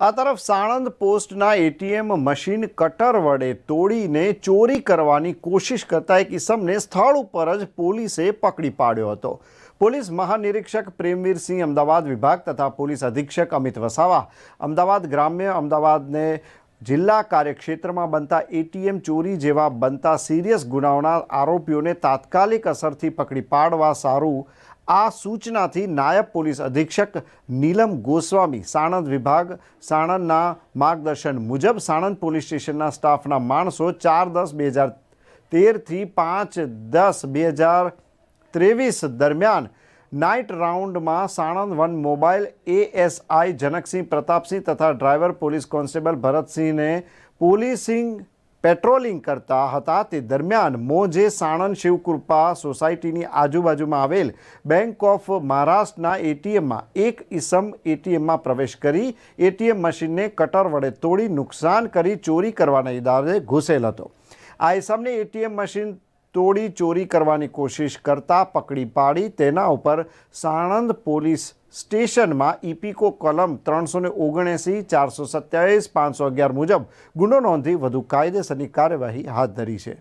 આ તરફ સાણંદ પોસ્ટના એટીએમ મશીન કટર વડે તોડીને ચોરી કરવાની કોશિશ કરતા એક ઇસમને સ્થળ ઉપર જ પોલીસે પકડી પાડ્યો હતો. પોલીસ મહાનિરીક્ષક પ્રેમવીરસિંહ અમદાવાદ વિભાગ તથા પોલીસ અધિક્ષક અમિત વસાવા, અમદાવાદ ગ્રામ્ય, અમદાવાદને જિલ્લા કાર્યક્ષેત્રમાં બનતા એટીએમ ચોરી જેવા બનતા સિરિયસ ગુનાઓના આરોપીઓને તાત્કાલિક અસરથી પકડી પાડવા સારું આ સૂચનાથી નાયબ પોલીસ અધિક્ષક નીલમ ગોસ્વામી, સાણંદ વિભાગ, સાણંદના માર્ગદર્શન મુજબ સાણંદ પોલીસ સ્ટેશનના સ્ટાફના માણસો ચાર દસ બે હજાર તેરથી પાંચ દસ બે હજાર ત્રેવીસ દરમિયાન નાઇટ રાઉન્ડમાં Sanand one mobile ASI Janaksinh Pratapsinh તથા ડ્રાઈવર પોલીસ કોન્સ્ટેબલ ભરતસિંહને પોલીસિંગ પેટ્રોલિંગ કરતા હતા. તે દરમિયાન મોજે સાણંદ શિવકૃપા સોસાયટીની આજુબાજુમાં આવેલ બેંક ઓફ મહારાષ્ટ્રના એટીએમમાં એક ઇસમ એટીએમમાં પ્રવેશ કરી. એટીએમ મશીનને કટર વડે તોડી નુકસાન કરી, ચોરી કરવાના ઈરાદે ઘૂસેલ હતો. આ ઈસમને એટીએમ મશીન તોડી ચોરી કરવાની કોશિશ કરતા પકડી પાડી. તેના ઉપર સાણંદ પોલીસ સ્ટેશનમાં ઇપીકો કલમ ત્રણસો ને ઓગણએંસી ચારસો સત્યાવીસ, પાંચસો અગિયાર મુજબ ગુનો નોંધી વધુ કાયદેસરની કાર્યવાહી હાથ ધરી છે.